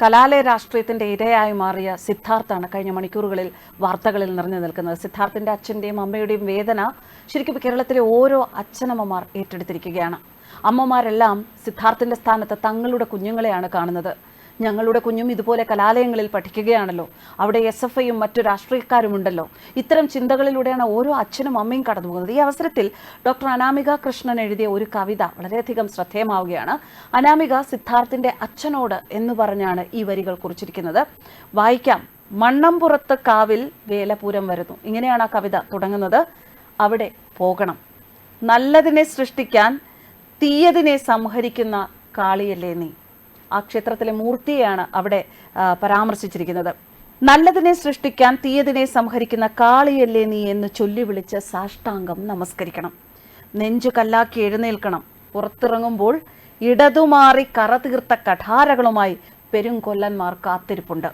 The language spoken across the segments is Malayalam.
കലാലയ രാഷ്ട്രീയത്തിന്റെ ഇരയായി മാറിയ സിദ്ധാർത്ഥാണ് കഴിഞ്ഞ മണിക്കൂറുകളിൽ വാർത്തകളിൽ നിറഞ്ഞു നിൽക്കുന്നത്. സിദ്ധാർത്ഥിന്റെ അച്ഛന്റെയും അമ്മയുടെയും വേദന ശരിക്കും കേരളത്തിലെ ഓരോ അച്ഛനമ്മമാർ ഏറ്റെടുത്തിരിക്കുകയാണ്. അമ്മമാരെല്ലാം സിദ്ധാർത്ഥിന്റെ സ്ഥാനത്ത് തങ്ങളുടെ കുഞ്ഞുങ്ങളെയാണ് കാണുന്നത്. ഞങ്ങളുടെ കുഞ്ഞും ഇതുപോലെ കലാലയങ്ങളിൽ പഠിക്കുകയാണല്ലോ. അവിടെ എസ് എഫ് ഐയും മറ്റു രാഷ്ട്രീയക്കാരുമുണ്ടല്ലോ ഇത്തരം ചിന്തകളിലൂടെയാണ് ഓരോ അച്ഛനും അമ്മയും കടന്നു പോകുന്നത്. ഈ അവസരത്തിൽ ഡോക്ടർ അനാമിക കൃഷ്ണൻ എഴുതിയ ഒരു കവിത വളരെയധികം ശ്രദ്ധേയമാവുകയാണ്. അനാമിക സിദ്ധാർത്ഥിന്റെ അച്ഛനോട് എന്ന് പറഞ്ഞാണ് ഈ വരികൾ കുറിച്ചിരിക്കുന്നത്. വായിക്കാം. മണ്ണമ്പുറത്ത് കാവിൽ വേലപൂരം വരുന്നു. ഇങ്ങനെയാണ് ആ കവിത തുടങ്ങുന്നത്. അവിടെ പോകണം. നല്ലതിനെ സൃഷ്ടിക്കാൻ തീയതിനെ സംഹരിക്കുന്ന കാളിയല്ലേ നീ? ആ ക്ഷേത്രത്തിലെ മൂർത്തിയെയാണ് അവിടെ പരാമർശിച്ചിരിക്കുന്നത്. നല്ലതിനെ സൃഷ്ടിക്കാൻ തീയതിനെ സംഹരിക്കുന്ന കാളിയല്ലേ നീ എന്ന് ചൊല്ലി വിളിച്ച് സാഷ്ടാംഗം നമസ്കരിക്കണം. നെഞ്ചു കല്ലാക്കി എഴുന്നേൽക്കണം. പുറത്തിറങ്ങുമ്പോൾ ഇടതുമാറി കറ തീർത്ത കഠാരകളുമായി പെരുങ്കൊല്ലന്മാർ കാത്തിരിപ്പുണ്ട്.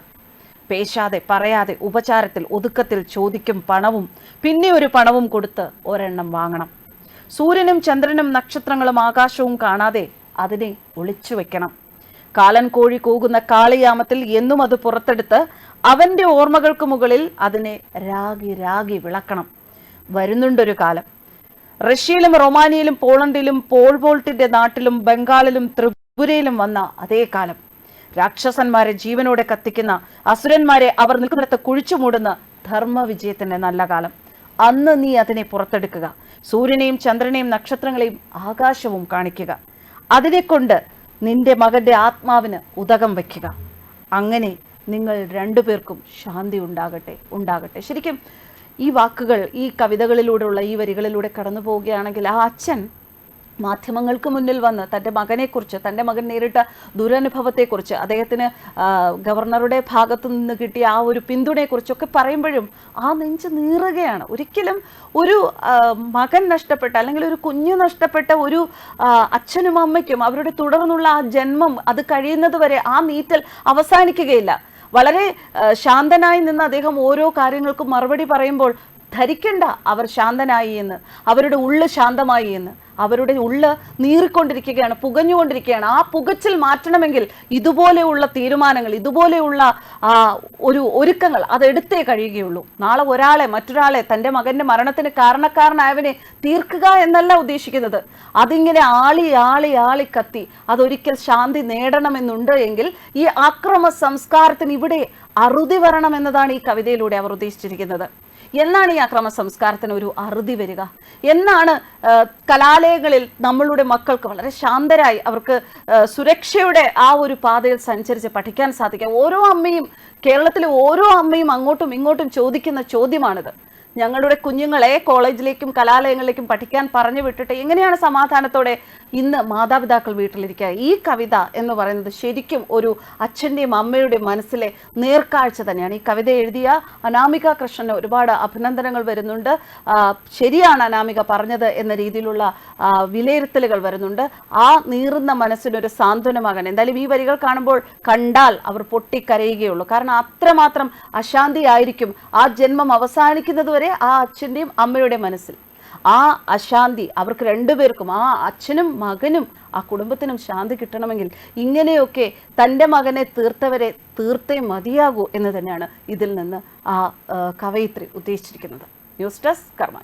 പേശാതെ പറയാതെ ഉപചാരത്തിൽ ഒതുക്കത്തിൽ ചോദിക്കും പണവും പിന്നെ ഒരു പണവും കൊടുത്ത് ഒരെണ്ണം വാങ്ങണം. സൂര്യനും ചന്ദ്രനും നക്ഷത്രങ്ങളും ആകാശവും കാണാതെ അതിനെ ഒളിച്ചു വെക്കണം. കാലൻ കോഴി കൂകുന്ന കാളിയാമത്തിൽ എന്നും അത് പുറത്തെടുത്ത് അവന്റെ ഓർമ്മകൾക്ക് മുകളിൽ അതിനെ രാഗി രാഗി വിളക്കണം. വരുന്നുണ്ടൊരു കാലം. റഷ്യയിലും റൊമാനിയയിലും പോളണ്ടിലും പോൾ വോൾട്ടിന്റെ നാട്ടിലും ബംഗാളിലും ത്രിപുരയിലും വന്ന അതേ കാലം. രാക്ഷസന്മാരെ ജീവനോടെ കത്തിക്കുന്ന അസുരന്മാരെ അവർ നിൽക്കുന്നിടത്ത് കുഴിച്ചു മൂടുന്ന ധർമ്മവിജയത്തിന്റെ നല്ല കാലം. അന്ന് നീ അതിനെ പുറത്തെടുക്കുക. സൂര്യനെയും ചന്ദ്രനെയും നക്ഷത്രങ്ങളെയും ആകാശവും കാണിക്കുക. അതിനെക്കൊണ്ട് നിന്റെ മകന്റെ ആത്മാവിന് ഉദകം വയ്ക്കുക. അങ്ങനെ നിങ്ങൾ രണ്ടുപേർക്കും ശാന്തി ഉണ്ടാകട്ടെ ഉണ്ടാകട്ടെ. ശരിക്കും ഈ വാക്കുകൾ ഈ കവിതകളിലൂടെയുള്ള ഈ വരികളിലൂടെ കടന്നു പോവുകയാണെങ്കിൽ ആ അച്ഛൻ മാധ്യമങ്ങൾക്ക് മുന്നിൽ വന്ന് തന്റെ മകനെക്കുറിച്ച് തന്റെ മകൻ നേരിട്ട ദുരനുഭവത്തെക്കുറിച്ച് അദ്ദേഹത്തിന് ഗവർണറുടെ ഭാഗത്തു നിന്ന് കിട്ടിയ ആ ഒരു പിന്തുണയെക്കുറിച്ചൊക്കെ പറയുമ്പോഴും ആ നെഞ്ച് നീറുകയാണ്. ഒരിക്കലും ഒരു മകൻ നഷ്ടപ്പെട്ട അല്ലെങ്കിൽ ഒരു കുഞ്ഞു നഷ്ടപ്പെട്ട ഒരു അച്ഛനും അമ്മയ്ക്കും അവരുടെ തുടർന്നുള്ള ആ ജന്മം അത് കഴിയുന്നത് വരെ ആ നീറ്റൽ അവസാനിക്കുകയില്ല. വളരെ ശാന്തനായി നിന്ന് അദ്ദേഹം ഓരോ കാര്യങ്ങൾക്കും മറുപടി പറയുമ്പോൾ ധരിക്കണ്ട അവർ ശാന്തനായി എന്ന് അവരുടെ ഉള്ള് ശാന്തമായി എന്ന്. അവരുടെ ഉള്ള് നീറിക്കൊണ്ടിരിക്കുകയാണ് പുകഞ്ഞുകൊണ്ടിരിക്കുകയാണ്. ആ പുകച്ചിൽ മാറ്റണമെങ്കിൽ ഇതുപോലെയുള്ള തീരുമാനങ്ങൾ ഇതുപോലെയുള്ള ഒരു ഒരുക്കങ്ങൾ അതെടുത്തേ കഴിയുകയുള്ളൂ. നാളെ ഒരാളെ മറ്റൊരാളെ തന്റെ മകന്റെ മരണത്തിന് കാരണക്കാരനായവനെ തീർക്കുക എന്നല്ല ഉദ്ദേശിക്കുന്നത്. അതിങ്ങനെ ആളി ആളി ആളി കത്തി അതൊരിക്കൽ ശാന്തി നേടണമെന്നുണ്ട് എങ്കിൽ ഈ അക്രമ സംസ്കാരത്തിന് ഇവിടെ അറുതി വരണം എന്നതാണ് ഈ കവിതയിലൂടെ അവർ ഉദ്ദേശിച്ചിരിക്കുന്നത്. എന്നാണ് ഈ അക്രമ സംസ്കാരത്തിന് ഒരു അറുതി വരിക? എന്നാണ് കലാലയങ്ങളിൽ നമ്മളുടെ മക്കൾക്ക് വളരെ ശാന്തരായി അവർക്ക് സുരക്ഷയുടെ ആ ഒരു പാതയിൽ സഞ്ചരിച്ച് പഠിക്കാൻ സാധിക്കുക. ഓരോ അമ്മയും കേരളത്തിലെ ഓരോ അമ്മയും അങ്ങോട്ടും ഇങ്ങോട്ടും ചോദിക്കുന്ന ചോദ്യമാണിത്. ഞങ്ങളുടെ കുഞ്ഞുങ്ങളെ കോളേജിലേക്കും കലാലയങ്ങളിലേക്കും പഠിക്കാൻ പറഞ്ഞു വിട്ടിട്ട് എങ്ങനെയാണ് സമാധാനത്തോടെ ഇന്ന് മാതാപിതാക്കൾ വീട്ടിലിരിക്കുക? ഈ കവിത എന്ന് പറയുന്നത് ശരിക്കും ഒരു അച്ഛന്റെയും അമ്മയുടെയും മനസ്സിലെ നേർക്കാഴ്ച തന്നെയാണ്. ഈ കവിത എഴുതിയ അനാമിക കൃഷ്ണന് ഒരുപാട് അഭിനന്ദനങ്ങൾ വരുന്നുണ്ട്. ശരിയാണ് അനാമിക പറഞ്ഞത് എന്ന രീതിയിലുള്ള വിലയിരുത്തലുകൾ വരുന്നുണ്ട്. ആ നീറുന്ന മനസ്സിനൊരു സാന്ത്വനമാകാൻ എന്തായാലും ഈ വരികൾ കാണുമ്പോൾ കണ്ടാൽ അവർ പൊട്ടിക്കരയുകയുള്ളൂ. കാരണം അത്രമാത്രം അശാന്തിയായിരിക്കും ആ ജന്മം അവസാനിക്കുന്നത് ആ അച്ഛന്റെയും അമ്മയുടെ മനസ്സിൽ. ആ അശാന്തി അവർക്ക് രണ്ടുപേർക്കും ആ അച്ഛനും മകനും ആ കുടുംബത്തിനും ശാന്തി കിട്ടണമെങ്കിൽ ഇങ്ങനെയൊക്കെ തന്റെ മകനെ തീർത്തവരെ തീർത്തേ മതിയാകൂ എന്ന് തന്നെയാണ് ഇതിൽ നിന്ന് ആ കവയിത്രി ഉദ്ദേശിച്ചിരിക്കുന്നത്. ന്യൂസ് ഡെസ്ക് കർമ്മ